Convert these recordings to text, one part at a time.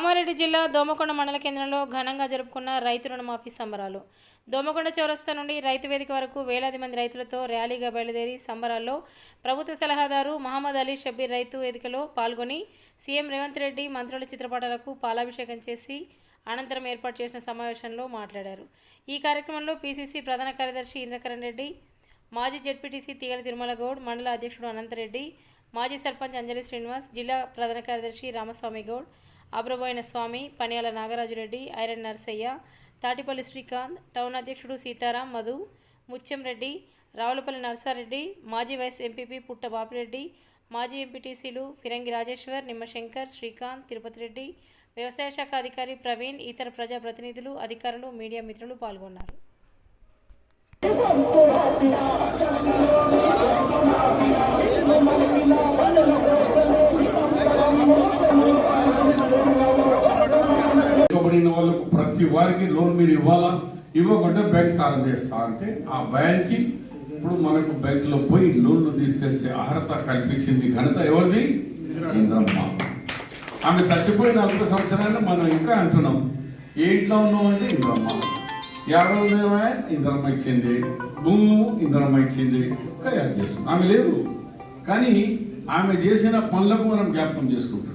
కామారెడ్డి జిల్లా దోమకొండ మండల కేంద్రంలో ఘనంగా జరుపుకున్న రైతు రుణమాఫీ సంబరాలు. దోమకొండ చౌరస్తా నుండి రైతు వేదిక వరకు వేలాది మంది రైతులతో ర్యాలీగా బయలుదేరి సంబరాల్లో ప్రభుత్వ సలహాదారు మహమ్మద్ అలీ షబీర్ రైతు వేదికలో పాల్గొని సీఎం రేవంత్ రెడ్డి మంత్రుల చిత్రపటాలకు పాలాభిషేకం చేసి అనంతరం ఏర్పాటు చేసిన సమావేశంలో మాట్లాడారు. ఈ కార్యక్రమంలో పీసీసీ ప్రధాన కార్యదర్శి ఇంద్రకరణ్ రెడ్డి మాజీ జెడ్పీటీసీ తీగల తిరుమల గౌడ్ మండల అధ్యక్షుడు అనంతరెడ్డి మాజీ సర్పంచ్ అంజలి శ్రీనివాస్ జిల్లా ప్రధాన కార్యదర్శి రామస్వామి గౌడ్ అబ్రబోయిన స్వామి పనియాల నాగరాజురెడ్డి ఐరన్ నర్సయ్య తాటిపల్లి శ్రీకాంత్ టౌన్ అధ్యక్షుడు సీతారాం మధు ముత్యంరెడ్డి రావులపల్లి నర్సారెడ్డి మాజీ వైస్ ఎంపీపీ పుట్ట బాపిరెడ్డి మాజీ ఎంపీటీసీలు ఫిరంగి రాజేశ్వర్ నిమ్మశంకర్ శ్రీకాంత్ తిరుపతి రెడ్డి వ్యవసాయ శాఖ అధికారి ప్రవీణ్ ఇతర ప్రజాప్రతినిధులు అధికారులు మీడియా మిత్రులు పాల్గొన్నారు. వెనుకబడిన వాళ్ళకు ప్రతి వారికి లోన్ మీరు ఇవ్వాలా? ఇవ్వకుండా బ్యాంక్ తాళం చేస్తా అంటే ఆ బ్యాంక్కి ఇప్పుడు మనకు బ్యాంకులో పోయి లోన్లు తీసుకొచ్చే అర్హత కల్పించింది ఘనత ఎవరిది? ఇంద్రమ్మ. ఆమె చచ్చిపోయిన నలభై సంవత్సరాలు మనం ఇంకా అంటున్నాం. ఏంట్లో ఇంట్లో ఉన్నాం అంటే ఇంద్రమ్మ. యాభై ఇంద్రమ్మ ఇచ్చింది. భూము ఇంద్రమ్మ ఇచ్చింది. ఖయారు చేస్తుంది. ఆమె లేదు కానీ ఆమె చేసిన పనులకు మనం జ్ఞాపకం చేసుకుంటాం.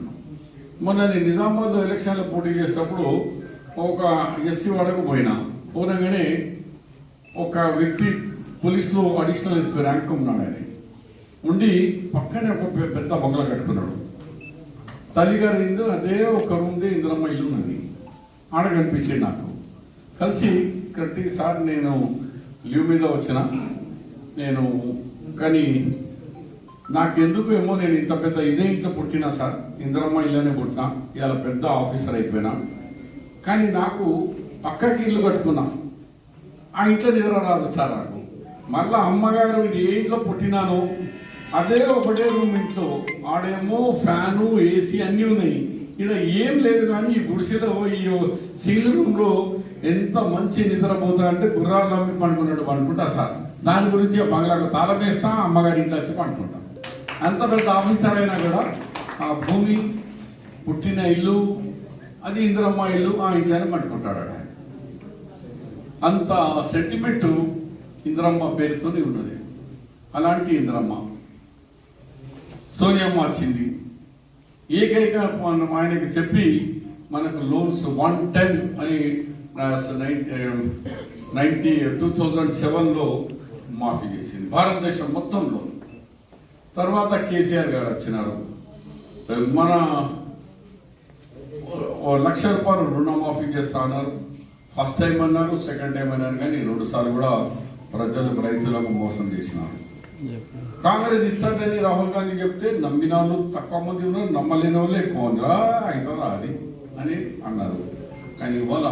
మొన్నది నిజామాబాద్ ఎలక్షన్లో పోటీ చేసేటప్పుడు ఒక ఎస్సీ వాడకు పోయినా. పోనగానే ఒక వ్యక్తి పోలీసులో అడిషనల్ ఎస్పీ ర్యాంక్ ఉన్నాడు ఆయన. ఉండి పక్కనే ఒక పెద్ద బంగ్లా కట్టుకున్నాడు. తల్లిగారి ఇందు అదే ఒక రూమ్దే ఇందిరమ్మ ఇల్లు ఉన్నది. ఆడ కనిపించింది నాకు. కలిసి కట్టి సార్ నేను లీవ్ మీద వచ్చిన. నేను కానీ నాకెందుకు ఏమో నేను ఇంత పెద్ద ఇదే ఇంట్లో పుట్టినా సార్. ఇంద్రమ్మ ఇల్లునే పుట్టినా. ఇలా పెద్ద ఆఫీసర్ అయిపోయినా. కానీ నాకు పక్కకి ఇల్లు కట్టుకున్నా. ఆ ఇంట్లో నిద్ర రాదు సార్ నాకు. మళ్ళా అమ్మగారు ఏ ఇంట్లో పుట్టినానో అదే ఒకటే రూమ్ ఇంట్లో. ఆడేమో ఫ్యాను ఏసీ అన్నీ ఉన్నాయి. ఇక్కడ ఏం లేదు కానీ ఈ గుడిసెలో ఈ సింగిల్ రూమ్లో ఎంత మంచి నిద్రపోతా అంటే గుర్రాలు అమ్మి పండుకున్నట్టు పండుకుంటా సార్. దాని గురించి బంగ్లాకు తాళం వేస్తా అమ్మగారి ఇంట్లో వచ్చి పండుకుంటా. అంత పెద్ద ఆఫీసర్ అయినా కూడా ఆ భూమి పుట్టిన ఇల్లు అది ఇందిరమ్మ ఇల్లు ఆ ఇంట్లోనే పట్టుకుంటాడు ఆడ. అంత సెంటిమెంట్ ఇందిరమ్మ పేరుతోనే ఉన్నది. అలాంటి ఇందిరమ్మ. సోనియమ్మ వచ్చింది ఏకైక మనం ఆయనకు చెప్పి మనకు లోన్స్ వన్ టెన్ అని నైన్టీ టూ థౌజండ్ సెవెన్లో మాఫీ చేసింది. భారతదేశం మొత్తంలో. తర్వాత కేసీఆర్ గారు వచ్చినారు. మన లక్ష రూపాయలు రుణమాఫీ చేస్తా అన్నారు. ఫస్ట్ టైం అన్నారు సెకండ్ టైం అన్నారు కానీ రెండుసార్లు కూడా ప్రజలకు రైతులకు మోసం చేసినారు. కాంగ్రెస్ ఇస్తాడని రాహుల్ గాంధీ చెప్తే నమ్మిన వాళ్ళు తక్కువ మంది ఉన్నారు నమ్మలేని వాళ్ళు ఎక్కువ ఉన్నారా. అది అని అన్నారు. కానీ ఇవాళ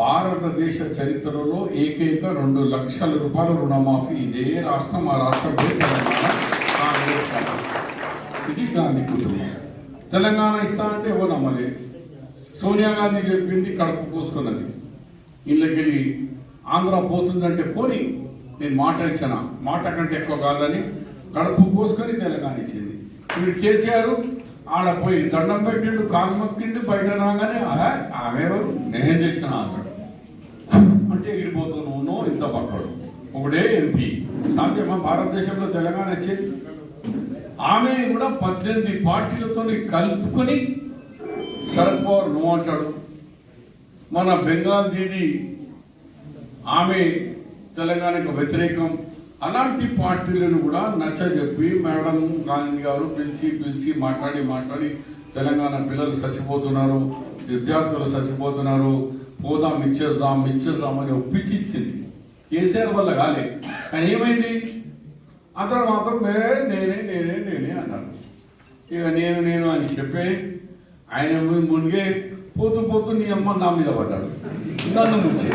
భారతదేశ చరిత్రలో ఏకైక రెండు లక్షల రూపాయల రుణమాఫీ ఇదే రాష్ట్రం ఆ రాష్ట్రం ఇది గాంధీ కుటుంబం తెలంగాణ ఇస్తా అంటే ఓ నమ్మలే. సోనియా గాంధీ చెప్పింది కడుపు పూసుకున్నది ఇళ్ళకెళ్ళి ఆంధ్ర పోతుందంటే పోని నేను మాట ఇచ్చాను? మాట కంటే ఎక్కువ కాదని కడుపు కోసుకొని తెలంగాణ ఇచ్చింది. ఇప్పుడు కేసీఆర్ ఆడ పోయి దండం పెట్టిండు కాలు మొక్కిండు బయట రాగానే "ఆహా, ఆమె ఎవరు? నేను తెచ్చిన అన్నాడు అంటే ఎగిరిపోతున్నావు ఇంత పక్కడు ఒకడే ఎంపీ. సాధ్యమా? భారతదేశంలో తెలంగాణ ఇచ్చేది? ఆమె కూడా పద్దెనిమిది పార్టీలతో కలుపుకొని శరద్ పవార్ నోమాటాడు మన బెంగాల్ దీది ఆమె తెలంగాణకు వ్యతిరేకం. అలాంటి పార్టీలను కూడా నచ్చజెప్పి మేడం గాంధీ గారు పిలిచి పిలిచి మాట్లాడి మాట్లాడి తెలంగాణ పిల్లలు చచ్చిపోతున్నారు విద్యార్థులు చచ్చిపోతున్నారు పోదాం ఇచ్చేద్దాం ఇచ్చేద్దాం అని ఒప్పించి ఇచ్చింది. కేసీఆర్ వల్ల కాలే. కానీ ఏమైంది? అతను మాత్రం "నే, నేనే నేనే నేనే అన్నాడు. ఇక నేను నేను అని చెప్పి ఆయన మునిగే పోతూ పోతూ నీ అమ్మ నా మీద పడ్డాడు. నన్ను ముంచే